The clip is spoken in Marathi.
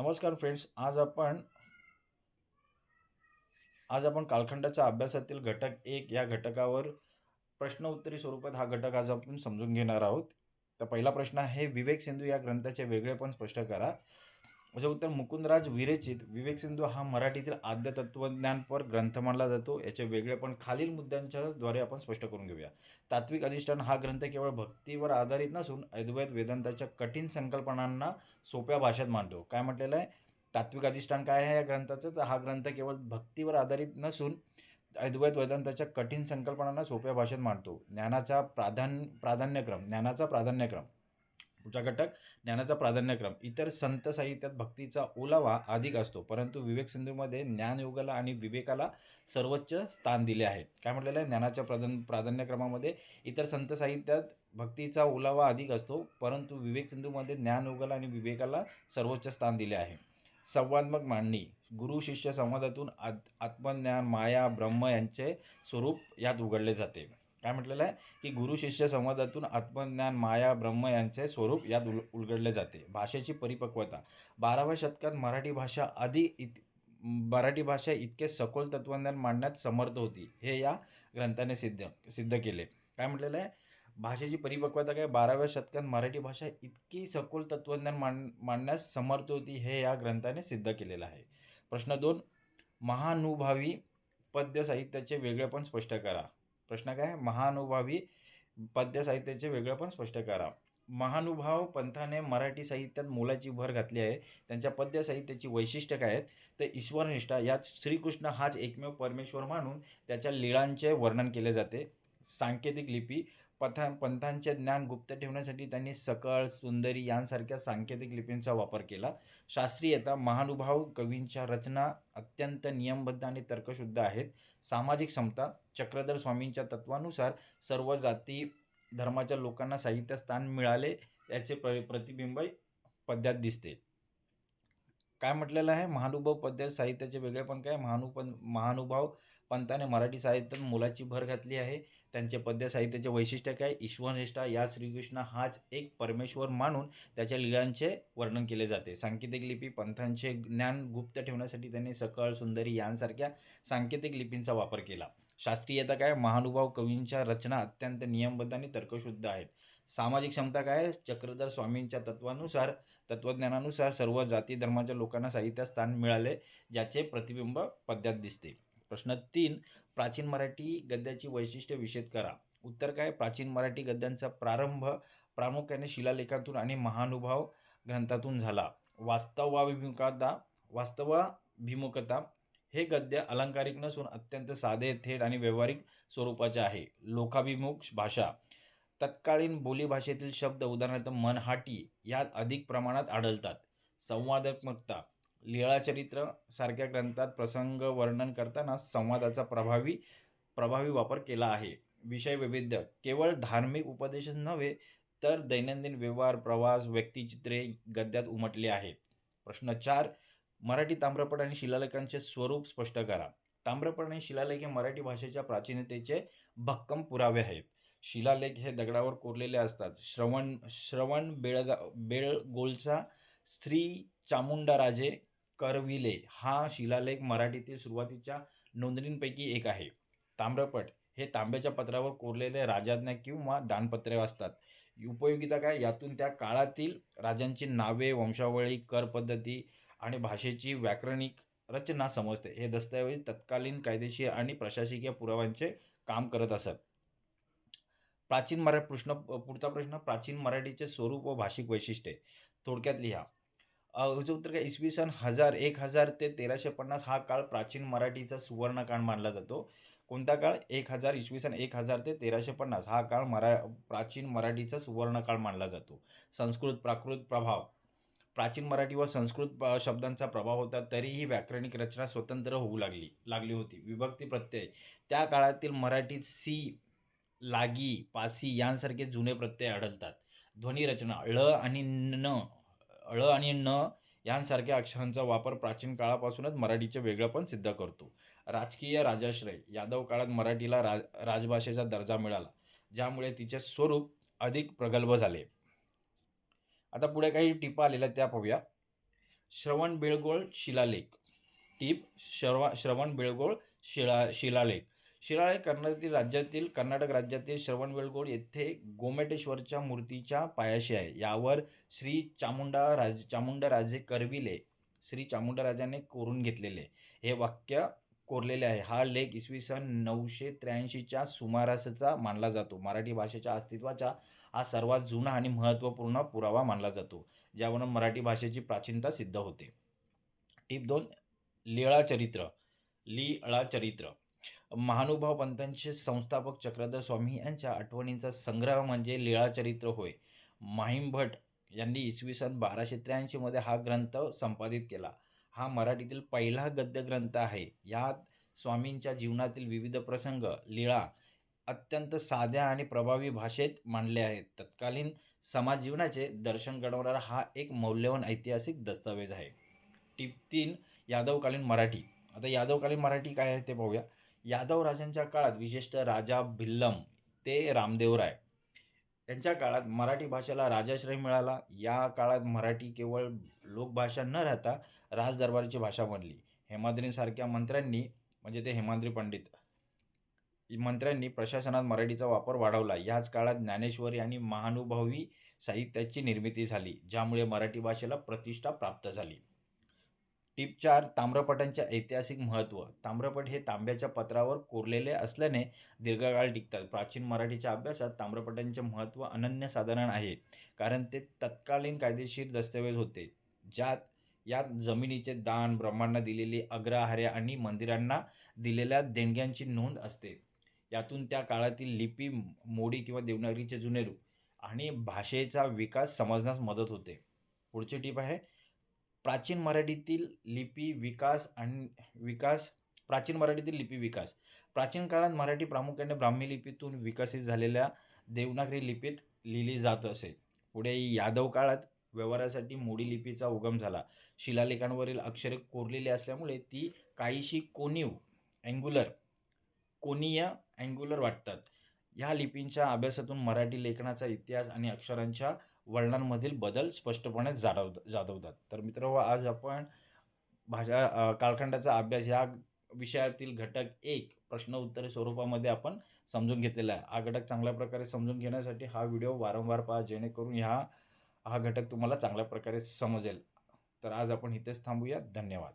नमस्कार फ्रेंड्स आज आपण आज आपण कालखंडाच्या अभ्यासातील घटक एक या घटकावर प्रश्न उत्तरी स्वरूपात हा घटक आज आपण समजून घेणार आहोत. तर पहिला प्रश्न आहे विवेक सिंधू या ग्रंथाचे वेगळेपण स्पष्ट करा. म्हणजे उत्तर मुकुंदराज विरेचित विवेक सिंधू हा मराठीतील आद्य तत्वज्ञानपर ग्रंथ मानला जातो. याचे वेगळे पण खालील मुद्द्यांच्या द्वारे आपण स्पष्ट करून घेऊया. तात्विक अधिष्ठान हा ग्रंथ केवळ भक्तीवर आधारित नसून अद्वैत वेदांताच्या कठीण संकल्पनांना सोप्या भाषेत मांडतो. काय म्हटलेलं आहे? तात्विक अधिष्ठान काय आहे या ग्रंथाचं? तर हा ग्रंथ केवळ भक्तीवर आधारित नसून अद्वैत वेदांताच्या कठीण संकल्पनांना सोप्या भाषेत मांडतो. ज्ञानाचा प्राधान्य प्राधान्यक्रम ज्ञानाचा प्राधान्यक्रम. पुढचा घटक ज्ञानाचा प्राधान्यक्रम. इतर संत साहित्यात भक्तीचा ओलावा अधिक असतो. परंतु विवेक सिंधूमध्ये ज्ञानयोगाला आणि विवेकाला सर्वोच्च स्थान दिले आहे. काय म्हटलेलं आहे? ज्ञानाच्या प्राधान प्राधान्यक्रमामध्ये इतर संत साहित्यात भक्तीचा ओलावा अधिक असतो. परंतु विवेक सिंधूमध्ये ज्ञानयोगाला आणि विवेकाला सर्वोच्च स्थान दिले आहे. संवादात्मक मांडणी. गुरु शिष्य संवादातून आत आत्मज्ञान माया ब्रह्म यांचे स्वरूप यात उघडले जाते. काय म्हटलेलं आहे? की गुरु शिष्य संवादातून आत्मज्ञान माया ब्रह्म यांचे स्वरूप यात उल उलगडले जाते. भाषेची परिपक्वता. बाराव्या शतकात मराठी भाषा आधी इत मराठी भाषा इतके सखोल तत्वज्ञान मांडण्यात समर्थ होती. हे या ग्रंथाने सिद्ध सिद्ध केले. काय म्हटलेलं आहे? भाषेची परिपक्वता काय? बाराव्या शतकात मराठी भाषा इतकी सखोल तत्वज्ञान मांड मांडण्यास समर्थ होती हे या ग्रंथाने सिद्ध केलेलं आहे. प्रश्न दोन. महानुभावी पद्य साहित्याचे वेगळेपण स्पष्ट करा. प्रश्न काय? महानुभावी पद्य साहित्याचे वेगळेपण स्पष्ट करा. महानुभाव पंथाने मराठी साहित्यात मोलाची भर घातली आहे. त्यांच्या पद्य साहित्याची वैशिष्ट्य काय आहेत? तर ईश्वरनिष्ठा यात श्रीकृष्ण हाच एकमेव परमेश्वर मानून त्याच्या लीळांचे वर्णन केले जाते. सांकेतिक लिपी पथा पंथांचे ज्ञान गुप्त ठेवण्यासाठी त्यांनी सकळ सुंदरी यांसारख्या सांकेतिक लिपींचा वापर केला. शास्त्रीयता महानुभाव कवींच्या रचना अत्यंत नियमबद्ध आणि तर्कशुद्ध आहेत. सामाजिक समता चक्रधर स्वामींच्या तत्वानुसार सर्व जाती धर्माच्या लोकांना साहित्य स्थान मिळाले याचे प्र प्रतिबिंब पद्यात दिसते. काय म्हटलेलं आहे? महानुभाव पद्य साहित्याचे वेगळेपण काय? महानुपन महानुभाव पंथाने मराठी साहित्यात मोलाची भर घातली आहे. त्यांचे पद्य साहित्याचे वैशिष्ट्य काय? ईश्वरनिष्ठा या श्रीकृष्ण हाच एक परमेश्वर मानून त्याच्या लीलांचे वर्णन केले जाते. सांकेतिक लिपी पंथांचे ज्ञान गुप्त ठेवण्यासाठी त्यांनी सकळ सुंदरी यांसारख्या सांकेतिक लिपींचा वापर केला. शास्त्रीयता काय महानुभाव कवींच्या रचना अत्यंत नियमबद्ध आणि तर्कशुद्ध आहेत. सामाजिक क्षमता काय? चक्रधर स्वामींच्या तत्वानुसार तत्वज्ञानानुसार सर्व जाती धर्माच्या लोकांना साहित्य स्थान मिळाले ज्याचे प्रतिबिंब पद्यात दिसते. प्रश्न तीन प्राचीन मराठी गद्याची वैशिष्ट्य विषेद करा. उत्तर काय? प्राचीन मराठी गद्यांचा प्रारंभ प्रामुख्याने शिलालेखातून आणि महानुभाव ग्रंथातून झाला. वास्तवाभिमुखता वास्तवाभिमुखता हे गद्य अलंकारिक नसून अत्यंत साधे थेट आणि व्यावहारिक स्वरूपाचे आहे. लोकाभिमुख भाषा. तत्कालीन बोलीभाषेतील शब्द उदाहरणार्थ मनहाटी यात अधिक प्रमाणात आढळतात. संवादात्मकता. लीळाचरित्र सारख्या ग्रंथात प्रसंग वर्णन करताना संवादाचा प्रभावी प्रभावी वापर केला आहे. विषय वैविध्य. केवळ धार्मिक उपदेशच नव्हे तर दैनंदिन व्यवहार प्रवास व्यक्तिचित्रे गद्यात उमटले आहेत प्रश्न चार मराठी ताम्रपट आणि शिलालेखांचे स्वरूप स्पष्ट करा. ताम्रपट आणि शिलालेख हे मराठी भाषेच्या प्राचीनतेचे भक्कम पुरावे आहेत. शिलालेख हे दगडावर कोरलेले असतात. श्रवण श्रवण बेळगा बेळगोलचा स्त्री चामुंडाराजे करविले हा शिलालेख मराठीतील सुरुवातीच्या नोंदणींपैकी एक आहे. ताम्रपट हे तांब्याच्या पत्रावर कोरलेले राजाज्ञा किंवा दानपत्रे असतात. उपयोगिता काय? यातून त्या काळातील राजांची नावे वंशावळी कर पद्धती आणि भाषेची व्याकरणिक रचना समजते. हे दस्तऐवज तत्कालीन कायदेशीर आणि प्रशासकीय पुराव्यांचे काम करत असत. प्राचीन मराठी प्रश्न पुढचा प्रश्न प्राचीन मराठीचे स्वरूप व भाषिक वैशिष्ट्ये. थोडक्यात लिहा. याचं उत्तर काय? इसवी सन हजार एक हजार ते तेराशे पन्नास हा काळ प्राचीन मराठीचा सुवर्णकाळ मानला जातो. कोणता काळ? एक हजार इसवी सन एक हजार ते तेराशे पन्नास हा काळ मरा प्राचीन मराठीचा सुवर्णकाळ मानला जातो. संस्कृत प्राकृत प्रभाव. प्राचीन मराठी व संस्कृत शब्दांचा प्रभाव होता तरीही व्याकरणिक रचना स्वतंत्र होऊ लागली लागली होती. विभक्ती प्रत्यय. त्या काळातील मराठीत सी लागी पासी यांसारखे जुने प्रत्यय आढळतात. ध्वनी रचना ळ आणि न ळ आणि न यांसारख्या अक्षरांचा वापर प्राचीन काळापासूनच मराठीचे वेगळेपण सिद्ध करतो. राजकीय राजाश्रय यादव काळात मराठीला राज राजभाषेचा दर्जा मिळाला ज्यामुळे तिचे स्वरूप अधिक प्रगल्भ झाले. आता पुढे काही टिपा आलेल्या त्या पाहूया. श्रवणबेळगोळ शिलालेख. टीप श्रवा श्रवणबेळगोळ शिळा शिलालेख. शिलालेख कर्नाटक राज्यातील कर्नाटक राज्यातील श्रवणबेळगोळ येथे गोमटेश्वरच्या मूर्तीच्या पायाशी आहे. यावर श्री चामुंडा राज चामुंडराजे करविले. श्री चामुंडराजाने कोरून घेतलेले. हे वाक्य कोरलेले आहे. हा लेख इसवी सन नऊशे त्र्याऐंशीच्या सुमारासचा मानला जातो. मराठी भाषेच्या अस्तित्वाचा हा सर्वात जुना आणि महत्त्वपूर्ण पुरावा मानला जातो ज्यावरून मराठी भाषेची प्राचीनता सिद्ध होते. टीप दोन लीळा चरित्र लीळा चरित्र. महानुभाव पंतांचे संस्थापक चक्रधर स्वामी यांच्या आठवणींचा संग्रह म्हणजे लीळा चरित्र होय. माहीम भट यांनी इसवी सन बाराशे त्र्याऐंशीमध्ये हा ग्रंथ संपादित केला. हा मराठीतील पहिला गद्यग्रंथ आहे. यात स्वामींच्या जीवनातील विविध प्रसंग लीळा अत्यंत साध्या आणि प्रभावी भाषेत मांडले आहेत. तत्कालीन समाज जीवनाचे दर्शन घडवणारा हा एक मौल्यवान ऐतिहासिक दस्तावेज आहे. टिप तीन यादवकालीन मराठी. आता यादवकालीन मराठी काय आहे ते पाहूया. यादव राजांच्या काळात विशेषतः राजा भिल्लम ते रामदेवराय त्यांच्या काळात मराठी भाषेला राजाश्रय मिळाला. या काळात मराठी केवळ लोकभाषा न राहता राजदरबाराची भाषा बनली. हेमाद्रींसारख्या मंत्र्यांनी म्हणजे ते हेमाद्री पंडित मंत्र्यांनी प्रशासनात मराठीचा वापर वाढवला. याच काळात ज्ञानेश्वरी आणि महानुभावी साहित्याची निर्मिती झाली ज्यामुळे मराठी भाषेला प्रतिष्ठा प्राप्त झाली. टिप चार ताम्रपटांचे ऐतिहासिक महत्त्व ताम्रपट हे तांब्याच्या पत्रावर कोरलेले असल्याने दीर्घकाळ टिकतात. प्राचीन मराठीच्या अभ्यासात ताम्रपटांचे महत्त्व अनन्यसाधारण आहे कारण ते तत्कालीन कायदेशीर दस्तऐवज होते ज्यात यात जमिनीचे दान ब्रह्मांना दिलेली अग्रहार्या आणि मंदिरांना दिलेल्या देणग्यांची नोंद असते. यातून त्या काळातील लिपी मोडी किंवा देवनागरीचे जुने रूप आणि भाषेचा विकास समजण्यास मदत होते. पुढची टीप आहे प्राचीन मराठीतील लिपी विकास आणि विकास प्राचीन मराठीतील लिपी विकास. प्राचीन काळात मराठी प्रामुख्याने ब्राह्मी लिपीतून विकसित झालेल्या देवनागरी लिपीत लिहिली जात असे. पुढे यादव काळात व्यवहारासाठी मोडी लिपीचा उगम झाला. शिलालेखांवरील अक्षरे कोरलेली असल्यामुळे ती काहीशी कोनीव अँग्युलर कोनीय अँग्युलर वाटतात. ह्या लिपींच्या अभ्यासातून मराठी लेखनाचा इतिहास आणि अक्षरांच्या वळणांमधील बदल स्पष्टपणे जाणव जाणवतात तर मित्र आज आपण भाषा कालखंडाचा अभ्यास ह्या विषयातील घटक एक प्रश्न उत्तरे स्वरूपामध्ये आपण समजून घेतलेला आहे. हा घटक चांगल्या प्रकारे समजून घेण्यासाठी हा व्हिडिओ वारंवार पहा जेणेकरून ह्या हा घटक तुम्हाला चांगल्या प्रकारे समजेल. तर आज आपण इथेच थांबूया. धन्यवाद.